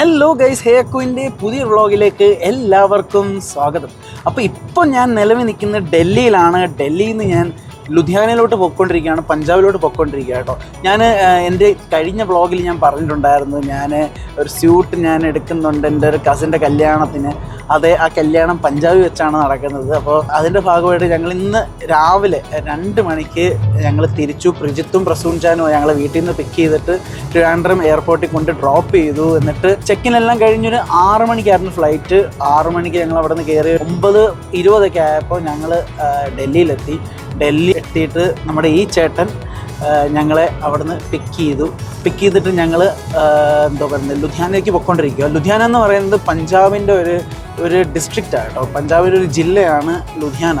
Hello guys ഹേക്കുവിന്റെ പുതിയ വ്ളോഗിലേക്ക് എല്ലാവർക്കും സ്വാഗതം. അപ്പോൾ ഇപ്പോൾ ഞാൻ നിലവിൽ നിൽക്കുന്നത് ഡൽഹിയിലാണ്. ഡൽഹിയിൽ നിന്ന് ഞാൻ ലുധിയാനയിലോട്ട് പൊയ്ക്കൊണ്ടിരിക്കുകയാണ് പഞ്ചാബിലോട്ട് പൊയ്ക്കൊണ്ടിരിക്കുക കേട്ടോ. ഞാൻ എന്റെ കഴിഞ്ഞ വ്ളോഗിൽ ഞാൻ പറഞ്ഞിട്ടുണ്ടായിരുന്നു ഞാൻ ഒരു സ്യൂട്ട് ഞാൻ എടുക്കുന്നുണ്ട് എന്റെ ഒരു കസിന്റെ കല്യാണത്തിന്. അതെ ആ കല്യാണം പഞ്ചാബി വെച്ചാണ് നടക്കുന്നത്. അപ്പോൾ അതിന്റെ ഭാഗമായിട്ട് ഞങ്ങൾ ഇന്ന് രാവിലെ രണ്ട് മണിക്ക് ഞങ്ങൾ തിരിച്ചു. പ്രിജിത്തും പ്രസൂൺ ചാനും ഞങ്ങളെ വീട്ടിൽ നിന്ന് പിക്ക് ചെയ്തിട്ട് ട്രിവാൻഡ്രം എയർപോർട്ടിൽ കൊണ്ട് ഡ്രോപ്പ് ചെയ്തു. എന്നിട്ട് ചെക്കിനെല്ലാം കഴിഞ്ഞൊരു ആറ് മണിക്കായിരുന്നു ഫ്ലൈറ്റ് ആറ് മണിക്ക് ഞങ്ങൾ അവിടെ നിന്ന് കയറി ഒമ്പത് ഇരുപതൊക്കെ ആയപ്പോൾ ഞങ്ങൾ ഡൽഹിയിലെത്തി. ഡൽഹി എത്തിയിട്ട് നമ്മുടെ ഈ ചേട്ടൻ ഞങ്ങളെ അവിടുന്ന് പിക്ക് ചെയ്തു. പിക്ക് ചെയ്തിട്ട് ഞങ്ങൾ എന്താ പറയുന്നത് ലുധിയാനയിലേക്ക് പൊയ്ക്കൊണ്ടിരിക്കുക ലുധിയാന എന്ന് പറയുന്നത് പഞ്ചാബിന്റെ ഒരു ഒരു ഡിസ്ട്രിക്റ്റാണ് കേട്ടോ. പഞ്ചാബിന്റെ ഒരു ജില്ലയാണ് ലുധിയാന.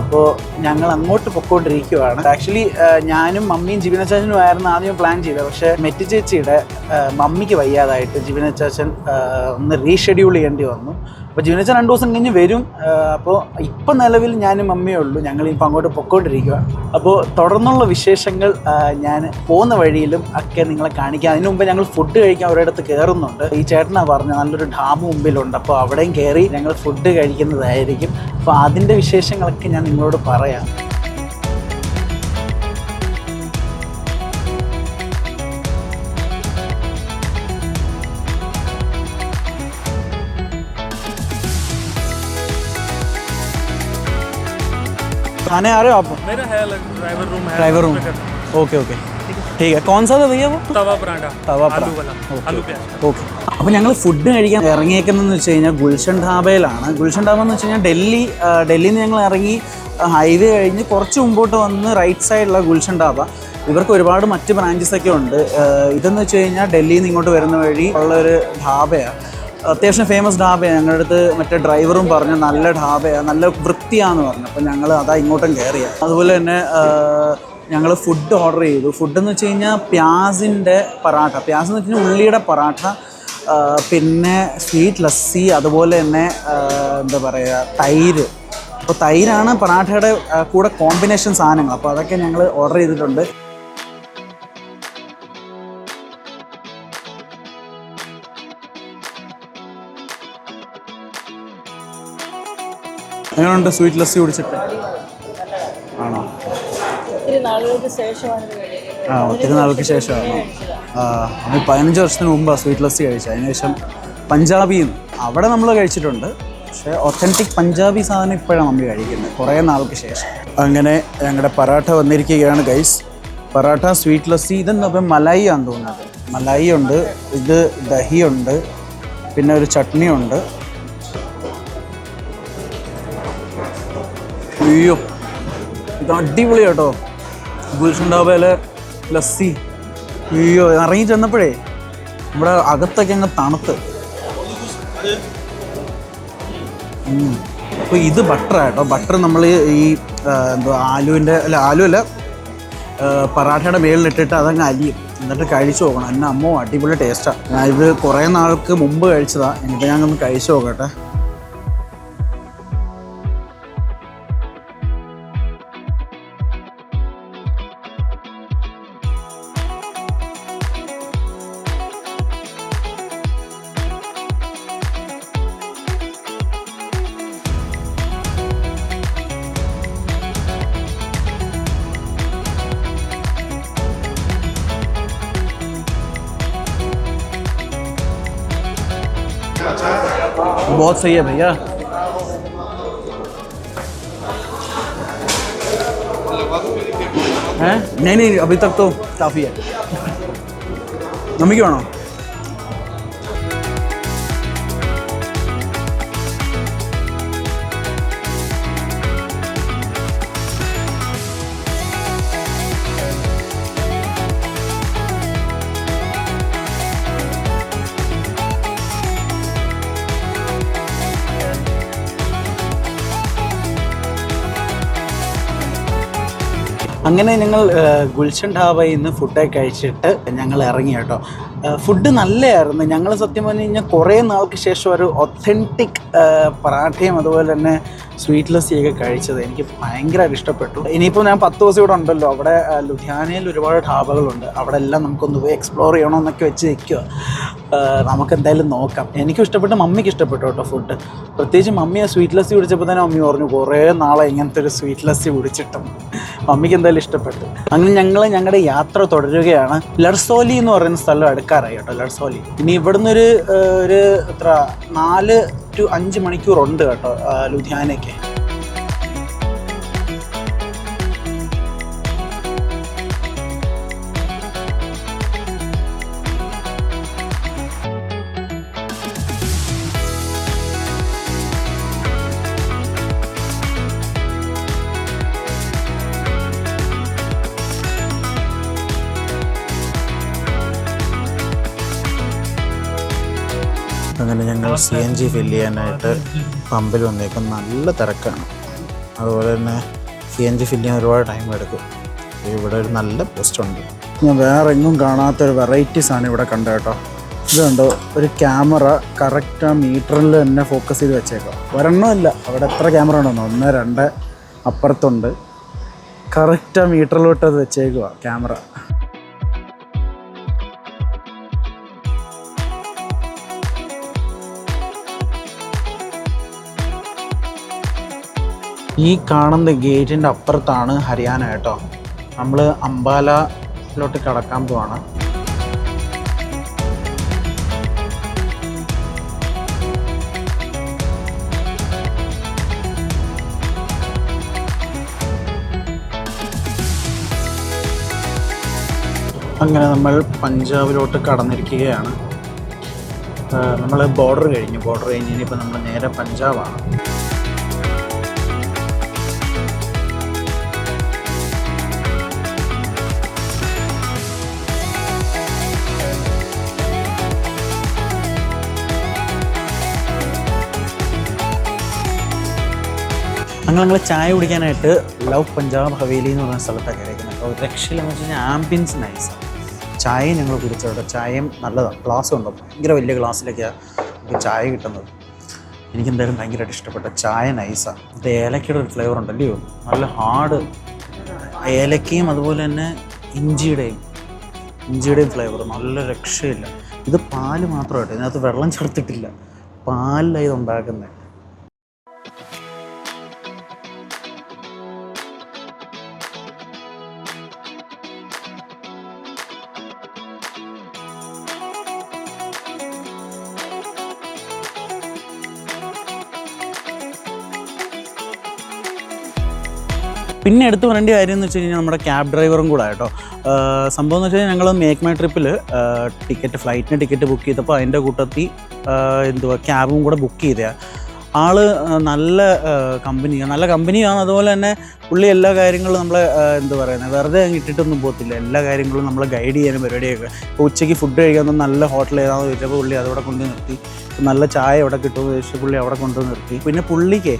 അപ്പോൾ ഞങ്ങൾ അങ്ങോട്ട് പൊയ്ക്കൊണ്ടിരിക്കുകയാണ്. ആക്ച്വലി ഞാനും മമ്മിയും ജീവനച്ചാച്ചനും ചാച്ചനും ആയിരുന്നു ആദ്യം പ്ലാൻ ചെയ്തത്. പക്ഷേ മെറ്റി ചേച്ചിയുടെ മമ്മിക്ക് വയ്യാതായിട്ട് ജീവനച്ചാച്ചൻ ചാച്ചൻ ഒന്ന് റീഷെഡ്യൂൾ ചെയ്യേണ്ടി വന്നു. അപ്പോൾ ജീവനച്ച രണ്ട് ദിവസം കഴിഞ്ഞ് വരും. അപ്പോൾ ഇപ്പം നിലവിൽ ഞാനും അമ്മയേ ഉള്ളൂ. ഞങ്ങൾ ഇപ്പം അങ്ങോട്ട് പൊക്കോണ്ടിരിക്കുക അപ്പോൾ തുടർന്നുള്ള വിശേഷങ്ങൾ ഞാൻ പോകുന്ന വഴിയിലും ഒക്കെ നിങ്ങളെ കാണിക്കാം. അതിനു മുമ്പ് ഞങ്ങൾ ഫുഡ് കഴിക്കാൻ ഒരിടത്ത് കയറുന്നുണ്ട് ഈ ചേട്ടനാ പറഞ്ഞ നല്ലൊരു ഡാം മുമ്പിലുണ്ട്. അപ്പോൾ അവിടെയും കയറി ഞങ്ങൾ ഫുഡ് കഴിക്കുന്നതായിരിക്കും. അപ്പോൾ അതിന്റെ വിശേഷങ്ങളൊക്കെ ഞാൻ നിങ്ങളോട് പറയാം. खाने आ रहे हो आप मेरा है अलग ड्राइवर रूम है ड्राइवर रूम ओके ओके ठीक है कौन सा था भैया वो तवा पराठा തവ आलू वाला आलू प्याज ഓക്കെ അപ്പോൾ ഞങ്ങൾ ഫുഡ് കഴിക്കാൻ ഇറങ്ങിയേക്കുന്നതെന്ന് വെച്ച് കഴിഞ്ഞാൽ ഗുൽഷൻ ധാബയിലാണ് ഗുൽഷൻ ധാബ എന്ന് വെച്ച് കഴിഞ്ഞാൽ ഡൽഹി ആ, ഡൽഹിയിൽ നിന്ന് ഞങ്ങൾ ഇറങ്ങി ഹൈവേ കഴിഞ്ഞ് കുറച്ച് മുമ്പോട്ട് വന്ന് റൈറ്റ് സൈഡിലുള്ള ഗുൽഷൻ ധാബ ഇവർക്ക് ഒരുപാട് മറ്റ് ബ്രാഞ്ചസ് ഒക്കെ ഉണ്ട് ആ, ഇതെന്ന് വെച്ച് കഴിഞ്ഞാൽ ഡൽഹിയിൽ നിന്ന് ഇങ്ങോട്ട് വരുന്ന വഴി ഉള്ള ഒരു ധാബയാണ് അത്യാവശ്യം ഫേമസ് ഢാബയാണ് ഞങ്ങളുടെ അടുത്ത് മറ്റേ ഡ്രൈവറും പറഞ്ഞു നല്ല ഢാബയാണ് നല്ല വൃത്തിയാന്ന് പറഞ്ഞു. അപ്പോൾ ഞങ്ങൾ അതാ ഇങ്ങോട്ടും കയറിയ അതുപോലെ തന്നെ ഞങ്ങൾ ഫുഡ് ഓർഡർ ചെയ്തു. ഫുഡ് എന്ന് വെച്ച് കഴിഞ്ഞാൽ പ്യാസിന്റെ പറാട്ട. പ്യാസ് എന്ന് വെച്ച് കഴിഞ്ഞാൽ ഉള്ളിയുടെ പറാട്ട പിന്നെ സ്വീറ്റ് ലസ്സി അതുപോലെ തന്നെ എന്താ പറയുക തൈര്. അപ്പോൾ തൈരാണ് പറാട്ടയുടെ ആ, കൂടെ കോമ്പിനേഷൻ സാധനങ്ങൾ. അപ്പോൾ അതൊക്കെ ഞങ്ങൾ ഓർഡർ ചെയ്തിട്ടുണ്ട്. എങ്ങനെയുണ്ട് സ്വീറ്റ് ലസ്സി കുടിച്ചിട്ട്? ആണോ. ആ ഒത്തിരി നാൾക്ക് ശേഷമാണ്. ആ നമ്മൾ പതിനഞ്ച് വർഷത്തിന് മുമ്പാണ് സ്വീറ്റ് ലസ്സി കഴിച്ചത്. അതിനുശേഷം പഞ്ചാബിയും അവിടെ നമ്മൾ കഴിച്ചിട്ടുണ്ട്. പക്ഷേ ഒത്തന്റിക് പഞ്ചാബി സാധനം ഇപ്പോഴാണ് നമ്മൾ കഴിക്കുന്നത്. കുറേ നാൾക്ക് ശേഷം. അങ്ങനെ ഞങ്ങളുടെ പറാട്ട വന്നിരിക്കുകയാണ് ഗൈസ് പറാട്ട സ്വീറ്റ് ലസ്സി ഇതെന്താ ഇപ്പം മലായി ആണെന്ന് തോന്നുന്നത്. മലായി ഉണ്ട് ഇത് ദഹി ഉണ്ട് പിന്നെ ഒരു ചട്നി ഉണ്ട് അയ്യോ ഇത് അടിപൊളി കേട്ടോ. ഗുൽഷൻ ഡാബയിലെ ലസ്സി. അയ്യോ ഇറങ്ങി ചെന്നപ്പോഴേ നമ്മുടെ അകത്തൊക്കെ അങ്ങ് തണുത്ത്. അപ്പോൾ ഇത് ബട്ടറാണ് കേട്ടോ. ബട്ടർ നമ്മൾ ഈ എന്തോ ആലുവിന്റെ അല്ല ആലു അല്ല പറാഠയുടെ മേളിലിട്ടിട്ട് അതങ്ങ് അലിയും എന്നിട്ട് കഴിച്ചു നോക്കണം. എന്നെ അമ്മോ അടിപൊളി ടേസ്റ്റാണ് ഞാൻ ഇത് കുറേ നാൾക്ക് മുമ്പ് കഴിച്ചതാണ് എന്നിട്ട് ഞാൻ ഒന്ന് കഴിച്ചു നോക്കട്ടെ. बहुत सही है भैया। हैं? नहीं नहीं, अभी तक तो काफ़ी है। मम्मी क्यों आना അങ്ങനെ ഞങ്ങൾ ഗുൽഷൻ ഡാബയിൽ നിന്ന് ഫുഡൊക്കെ കഴിച്ചിട്ട് ഞങ്ങൾ ഇറങ്ങി കേട്ടോ. ഫുഡ് നല്ലതായിരുന്നു. ഞങ്ങൾ സത്യം പറഞ്ഞു കഴിഞ്ഞാൽ കുറേ നാൾക്ക് ശേഷം ഒരു ഒത്തന്റിക് പറാഠയും അതുപോലെ തന്നെ സ്വീറ്റ് ലസ്സിയൊക്കെ കഴിച്ചത് എനിക്ക് ഭയങ്കരമായിട്ട് ഇഷ്ടപ്പെട്ടു. ഇനിയിപ്പോൾ ഞാൻ പത്ത് ദിവസം ഇവിടെ ഉണ്ടല്ലോ. അവിടെ ലുധിയാനയിൽ ഒരുപാട് ഢാബകളുണ്ട് അവിടെ എല്ലാം നമുക്കൊന്ന് പോയി എക്സ്പ്ലോർ ചെയ്യണമെന്നൊക്കെ വെച്ച് നിൽക്കുക നമുക്ക് എന്തായാലും നോക്കാം. എനിക്കും ഇഷ്ടപ്പെട്ടു മമ്മിക്ക് ഇഷ്ടപ്പെട്ടു കേട്ടോ ഫുഡ് പ്രത്യേകിച്ച് മമ്മി ആ സ്വീറ്റ് ലസ്സി കുടിച്ചപ്പോൾ തന്നെ മമ്മി പറഞ്ഞു കുറേ നാളെ ഇങ്ങനത്തെ ഒരു സ്വീറ്റ് ലസ്സി കുടിച്ചിട്ടും. മമ്മിക്ക് എന്തായാലും ഇഷ്ടപ്പെട്ടു. അങ്ങനെ ഞങ്ങൾ ഞങ്ങളുടെ യാത്ര തുടരുകയാണ്. ലർസോലി എന്ന് പറയുന്ന സ്ഥലം അടുക്കാറായി കേട്ടോ ലഡ്സോലി ഇനി ഇവിടുന്ന് ഒരു ഒരു എത്ര നാല് ടു അഞ്ച് മണിക്കൂർ ഉണ്ട് കേട്ടോ ലുധിയാനയ്ക്ക്. അങ്ങനെ ഞങ്ങൾ സി എൻ ജി ഫില്ല് ചെയ്യാനായിട്ട് പമ്പിൽ വന്നേക്കും. നല്ല തിരക്കാണ്. അതുപോലെ തന്നെ സി എൻ ജി ഫില്ല് ചെയ്യാൻ ഒരുപാട് ടൈം എടുക്കും. ഇവിടെ ഒരു നല്ല പോസ്റ്റ് ഉണ്ട്. ഞാൻ വേറെ എങ്ങും കാണാത്തൊരു വെറൈറ്റീസ് ആണ് ഇവിടെ കണ്ടത് കേട്ടോ. ഇത് കണ്ടോ? ഒരു ക്യാമറ കറക്റ്റ് ആ മീറ്ററിൽ തന്നെ ഫോക്കസ് ചെയ്ത് വെച്ചേക്കാം ഒരെണ്ണമില്ല അവിടെ എത്ര ക്യാമറ ഉണ്ടോ ഒന്ന് രണ്ട് അപ്പുറത്തുണ്ട്. കറക്റ്റ് ആ മീറ്ററിലോട്ട് അത് വെച്ചേക്കുക ക്യാമറ ഈ കാണുന്ന ഗേറ്റിന്റെ അപ്പുറത്താണ് ഹരിയാന കേട്ടോ. നമ്മൾ അംബാലയിലോട്ട് കടക്കാൻ പോവാണ്. അങ്ങനെ നമ്മൾ പഞ്ചാബിലോട്ട് കടന്നിരിക്കുകയാണ്. നമ്മൾ ബോർഡർ കഴിഞ്ഞു. ബോർഡർ കഴിഞ്ഞ് ഇനിയിപ്പോൾ നമ്മൾ നേരെ പഞ്ചാബാണ്. അങ്ങനെ ഞങ്ങൾ ചായ കുടിക്കാനായിട്ട് ലവ് പഞ്ചാബ് ഹവേലി എന്ന് പറയുന്ന സ്ഥലത്താണ് കയറിയിരിക്കുന്നത്. അപ്പോൾ രക്ഷയിലെന്ന് വെച്ച് കഴിഞ്ഞാൽ ആംബിയൻസ് നൈസാണ് ചായയും ഞങ്ങൾ കുടിച്ചവിടെ. ചായയും നല്ലതാണ്. ഗ്ലാസ് ഉണ്ട്? ഭയങ്കര വലിയ ഗ്ലാസ്സിലൊക്കെയാണ് നമുക്ക് ചായ കിട്ടുന്നത്. എനിക്കെന്തായാലും ഭയങ്കരമായിട്ട് ഇഷ്ടപ്പെട്ട ചായ നൈസാണ് ഇത് ഏലക്കയുടെ ഒരു ഫ്ലേവർ ഉണ്ടല്ലയോ നല്ല ഹാർഡ് ഏലക്കയും അതുപോലെ തന്നെ ഇഞ്ചിയുടെയും ഇഞ്ചിയുടെയും ഫ്ലേവർ നല്ല രക്ഷയില്ല. ഇത് പാൽ മാത്രമായിട്ട് ഇതിനകത്ത് വെള്ളം ചേർത്തിട്ടില്ല. പാലിലാണ് ഇത് ഉണ്ടാക്കുന്നത് പിന്നെ എടുത്തു പറയേണ്ട കാര്യം എന്ന് വെച്ച് കഴിഞ്ഞാൽ നമ്മുടെ ക്യാബ് ഡ്രൈവറും കൂടെ കേട്ടോ സംഭവം എന്ന് വെച്ച് കഴിഞ്ഞാൽ ഞങ്ങൾ മേക്ക് മൈ ട്രിപ്പിൽ ടിക്കറ്റ് ഫ്ലൈറ്റിന് ടിക്കറ്റ് ബുക്ക് ചെയ്തപ്പോൾ അതിന്റെ കൂട്ടത്തിൽ എന്തുവാ ക്യാബും കൂടെ ബുക്ക് ചെയ്തതാണ് ആൾ നല്ല കമ്പനിയാണ് നല്ല കമ്പനിയാണ് അതുപോലെ തന്നെ പുള്ളി എല്ലാ കാര്യങ്ങളും നമ്മളെ എന്ത് പറയുന്നത് വെറുതെ അങ്ങ് ഇട്ടിട്ടൊന്നും പോകത്തില്ല. എല്ലാ കാര്യങ്ങളും നമ്മളെ ഗൈഡ് ചെയ്യാനും പരിപാടിയൊക്കെ. ഇപ്പോൾ ഉച്ചയ്ക്ക് ഫുഡ് കഴിക്കാൻ നല്ല ഹോട്ടൽ ഏതാണെന്ന് ചോദിച്ചപ്പോൾ പുള്ളി അതവിടെ കൊണ്ട് നിർത്തി. നല്ല ചായ എവിടെ കിട്ടുമെന്ന് ചോദിച്ചാൽ പുള്ളി അവിടെ കൊണ്ട് നിർത്തി. പിന്നെ പുള്ളിക്ക്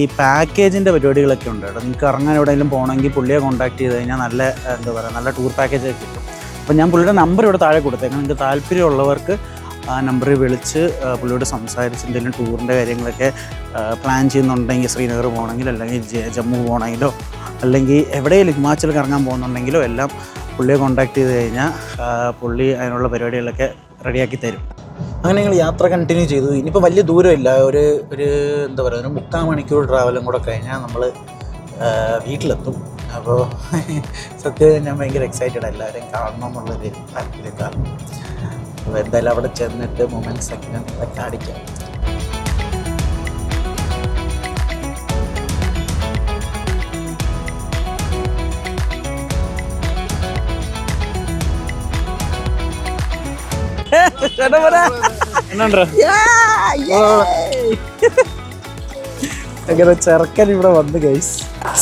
ഈ പാക്കേജിന്റെ പരിപാടികളൊക്കെ ഉണ്ട് കേട്ടോ. നിങ്ങൾക്ക് ഇറങ്ങാൻ എവിടെയെങ്കിലും പോകണമെങ്കിൽ പുള്ളിയെ കോൺടാക്ട് ചെയ്ത് കഴിഞ്ഞാൽ നല്ല എന്താ പറയുക നല്ല ടൂർ പാക്കേജൊക്കെ കിട്ടും. അപ്പോൾ ഞാൻ പുള്ളിയുടെ നമ്പർ ഇവിടെ താഴെ കൊടുത്തേക്കാം. നിങ്ങൾക്ക് താല്പര്യമുള്ളവർക്ക് ആ നമ്പറിൽ വിളിച്ച് പുള്ളിയോട് സംസാരിച്ച് എന്തെങ്കിലും ടൂറിന്റെ കാര്യങ്ങളൊക്കെ പ്ലാൻ ചെയ്യുന്നുണ്ടെങ്കിൽ ശ്രീനഗർ പോകണമെങ്കിൽ അല്ലെങ്കിൽ ജമ്മു പോകണമെങ്കിലോ അല്ലെങ്കിൽ എവിടെയെങ്കിലും ഹിമാചൽ കറങ്ങാൻ പോകുന്നുണ്ടെങ്കിലോ എല്ലാം പുള്ളിയെ കോൺടാക്ട് ചെയ്ത് കഴിഞ്ഞാൽ പുള്ളി അതിനുള്ള പരിപാടികളൊക്കെ റെഡിയാക്കി തരും. അങ്ങനെ ഞങ്ങൾ യാത്ര കണ്ടിന്യൂ ചെയ്തു. ഇനിയിപ്പോൾ വലിയ ദൂരമില്ല. ഒരു ഒരു എന്താ പറയുക ഒരു മുക്കാൽ മണിക്കൂർ ട്രാവലും കൂടെ കഴിഞ്ഞാൽ നമ്മൾ വീട്ടിലെത്തും. അപ്പോൾ സത്യം ഞാൻ ഭയങ്കര എക്സൈറ്റഡ് എല്ലാവരെയും കാണണം എന്നുള്ളൊരു താല്പര്യക്കാരണം എന്തായാലും അവിടെ ചെന്നിട്ട് മൊമെന്റ്സ് ഒക്കെ കാണിക്കാം അങ്ങനെ ചെറുക്കൻ ഇവിടെ വന്നു ഗൈസ്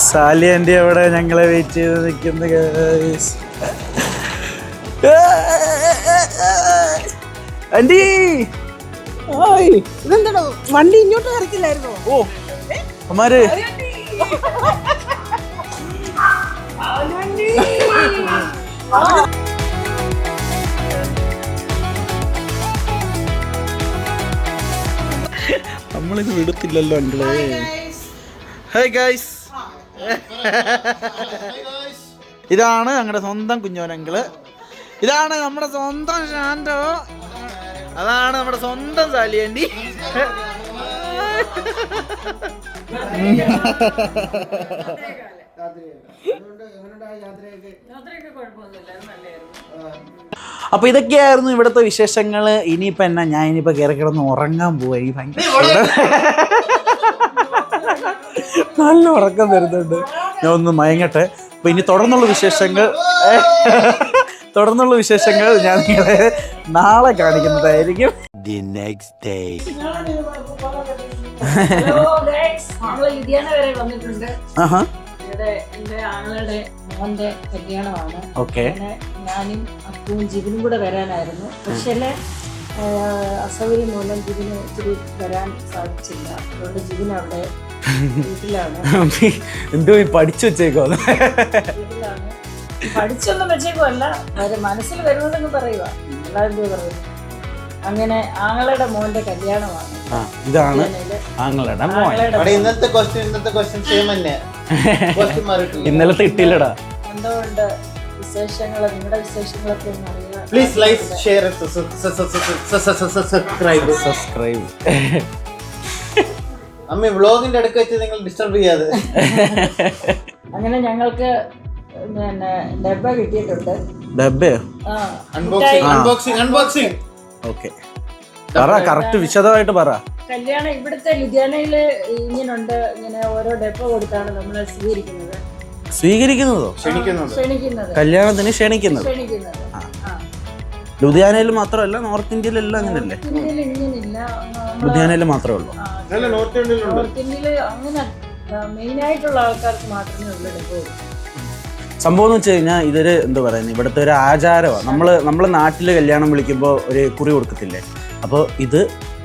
സാലിയന്റെ അവിടെ ഞങ്ങളെ വെയിറ്റ് ചെയ്ത് നിൽക്കുന്നു ഗൈസ് വണ്ടി ഇങ്ങോട്ട് ഓ നമ്മളിത് വിടത്തില്ലല്ലോ അങ്കിളേ. ഹൈ ഗൈസ് ഇതാണ് ഞങ്ങളുടെ സ്വന്തം കുഞ്ഞോനങ്കിൾ ഇതാണ് നമ്മുടെ സ്വന്തം ശാന്തോ. അതാണ് നമ്മുടെ സ്വന്തം സാലിയണ്ടി അപ്പൊ ഇതൊക്കെയായിരുന്നു ഇവിടുത്തെ വിശേഷങ്ങൾ ഇനിയിപ്പോ എന്നാ ഞാൻ ഇനിയിപ്പോ കയറി കിടന്ന് ഉറങ്ങാൻ പോവാ എനിക്ക് ഭയങ്കര നല്ല ഉറക്കം വരുന്നുണ്ട്. ഞാൻ ഒന്ന് മയങ്ങട്ടെ. അപ്പൊ ഇനി തുടർന്നുള്ള വിശേഷങ്ങൾ. തുടർന്നുള്ള വിശേഷങ്ങൾ ഞാൻ നിങ്ങളെ നാളെ കാണിക്കുന്നതായിരിക്കും ദി നെക്സ്റ്റ് ഡേ ഓക്കെ ഞാനും അപ്പവും ജിബിനും കൂടെ വരാനായിരുന്നു പക്ഷേ അസൗകര്യം മൂലം ജിബിന് ഇച്ചിരി വരാൻ സാധിച്ചില്ല അതുകൊണ്ട് ജിബിൻ അവിടെ വീട്ടിലാണ് എന്തോ പഠിച്ചു വെച്ചേക്കോ വീട്ടിലാണ് പഠിച്ചൊന്നും വെച്ചേക്കുമല്ല വര- മനസ്സിൽ വരുന്നതെന്ന് പറയുക. എല്ലാവരും പറയുന്നു അങ്ങനെ ആങ്ങളുടെ മോന്റെ കല്യാണമാണ്. ആ ഇതാണ് ആങ്ങളുടെ മോൻ. ഇന്നത്തെ ക്വസ്റ്റ്യൻ ഇന്നത്തെ ക്വസ്റ്റ്യൻ സെയിം തന്നെ ഇന്നലത്തെ ഇട്ടില്ലടാ. എന്തുകൊണ്ട് വിശേഷങ്ങൾ നിങ്ങളുടെ വിശേഷങ്ങളൊക്കെ please like share subscribe subscribe അമ്മ വ്ളോഗിന്റെ അടുക്ക് വെച്ച് നിങ്ങൾ ഡിസ്റ്റർബ് ചെയ്യാതെ. അങ്ങനെ ഞങ്ങൾക്ക് പിന്നെ ഡബ്ബ കിട്ടിയിട്ടുണ്ട്. ഡബ്ബയോ? ആ അൺബോക്സിംഗ് അൺബോക്സിംഗ് അൺബോക്സിംഗ് ഓക്കെ. പറ കറക്റ്റ് വിശദമായിട്ട് പറ. കല്യാണം ഇവിടുത്തെ ലുധിയാനയിൽ ഇങ്ങനുണ്ട് ഇങ്ങനെ ഓരോ ഡബ്ബ കൊടുത്താണ് നമ്മൾ സ്വീകരിക്കുന്നത്. സ്വീകരിക്കുന്നതോ? ക്ഷണിക്കുന്നത്. കല്യാണത്തിന് ക്ഷണിക്കുന്നത്. ലുധിയാനയിൽ മാത്രമല്ല നോർത്ത് ഇന്ത്യയിലെല്ലാം അങ്ങനല്ലേ ലുധിയാനയിൽ മാത്രമേ ഉള്ളൂ. നോർത്ത് ഇന്ത്യയിലുണ്ട്. നോർത്ത് ഇന്ത്യയിൽ അങ്ങനെ മെയിൻ ആയിട്ടുള്ള ആൾക്കാർക്ക് മാത്രമേ ഉള്ളൂ കൊടുക്കൂ. സംഭവം എന്ന് വെച്ച് കഴിഞ്ഞാൽ ഇതൊരു എന്താ പറയുന്നത് ഇവിടുത്തെ ഒരു ആചാരമാണ് നമ്മൾ നമ്മളെ നാട്ടിൽ കല്യാണം വിളിക്കുമ്പോൾ ഒരു കുറി കൊടുക്കത്തില്ലേ? അപ്പോൾ ഇത്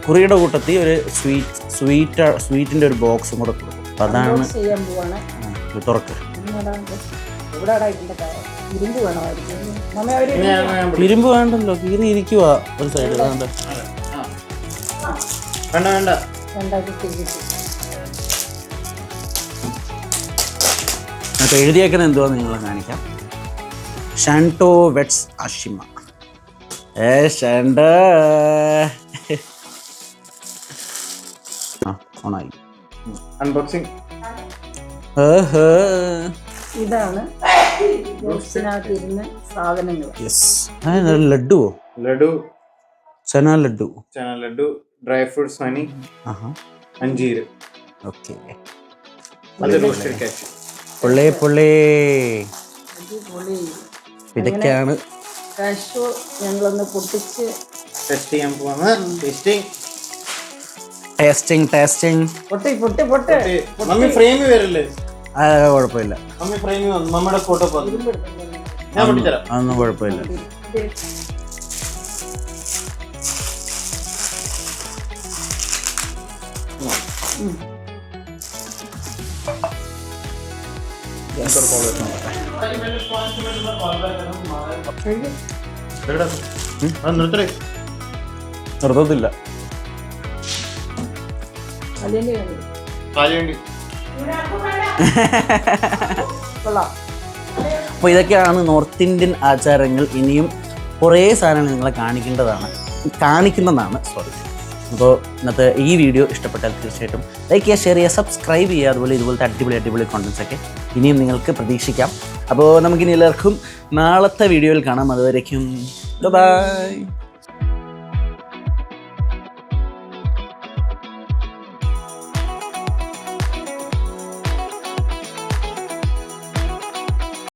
കുറിയുടെ കൂട്ടത്തിൽ ഒരു സ്വീറ്റ് സ്വീറ്റ് സ്വീറ്റിന്റെ ഒരു ബോക്സും കൂടെ കൊടുക്കും. അപ്പോൾ അതാണ് തുറക്ക്. ഇരുമ്പ് വേണ്ടല്ലോ കീറി ഇരിക്കുക ഒരു സൈഡ് വേണ്ട. വേണ്ട വേണ്ട. അപ്പോൾ എഴുതിയേക്കുന്നത് എന്തുവാ നിങ്ങൾ കാണിക്കാം? ഷാൻഡോ വെറ്റ്സ് അഷിമ. ഏ ഷാൻഡ ഓണായി. അൺബോക്സിംഗ്. ഇതാണ് ലഡുവോ laddu. Chana laddu chana laddu dry fruits honey അഞ്ചീര്. Okay. പൊള്ളേ പൊള്ളേ. ഇതൊക്കെയാണ്. കാശു ഞങ്ങളൊന്ന് പൊട്ടിച്ച് ടെസ്റ്റ് ചെയ്യാൻ പോവാണ്. ടെസ്റ്റിംഗ് ടേസ്റ്റിംഗ് ടേസ്റ്റിംഗ് പൊട്ടി പൊട്ടി പൊട്ടി. മമ്മി ഫ്രെയിമിൽ വരില്ലേ? ആ കുഴപ്പമില്ല. മമ്മി വന്നു. മമ്മിയുടെ ഫോട്ടോ ഞാൻ അതൊന്നും കുഴപ്പമില്ല. എവിടാ? അത് നിർത്തടേ നിർത്തത്തില്ല. അപ്പോൾ ഇതൊക്കെയാണ് നോർത്ത് ഇന്ത്യൻ ആചാരങ്ങൾ ഇനിയും കുറേ സാധനങ്ങൾ നിങ്ങളെ കാണിക്കേണ്ടതാണ്. കാണിക്കുന്നതാണ്. സോറി. അപ്പോൾ ഇന്നത്തെ ഈ വീഡിയോ ഇഷ്ടപ്പെട്ടാൽ തീർച്ചയായിട്ടും ലൈക്ക് ചെയ്യുക ഷെയർ ചെയ്യുക സബ്സ്ക്രൈബ് ചെയ്യുക അതുപോലെ ഇതുപോലത്തെ അടിപൊളി അടിപൊളി കോണ്ടൻസ് ഒക്കെ ഇനിയും നിങ്ങൾക്ക് പ്രതീക്ഷിക്കാം. അപ്പോൾ നമുക്കിനി എല്ലാവർക്കും നാളത്തെ വീഡിയോയിൽ കാണാം. അതുവരേക്കും ബൈ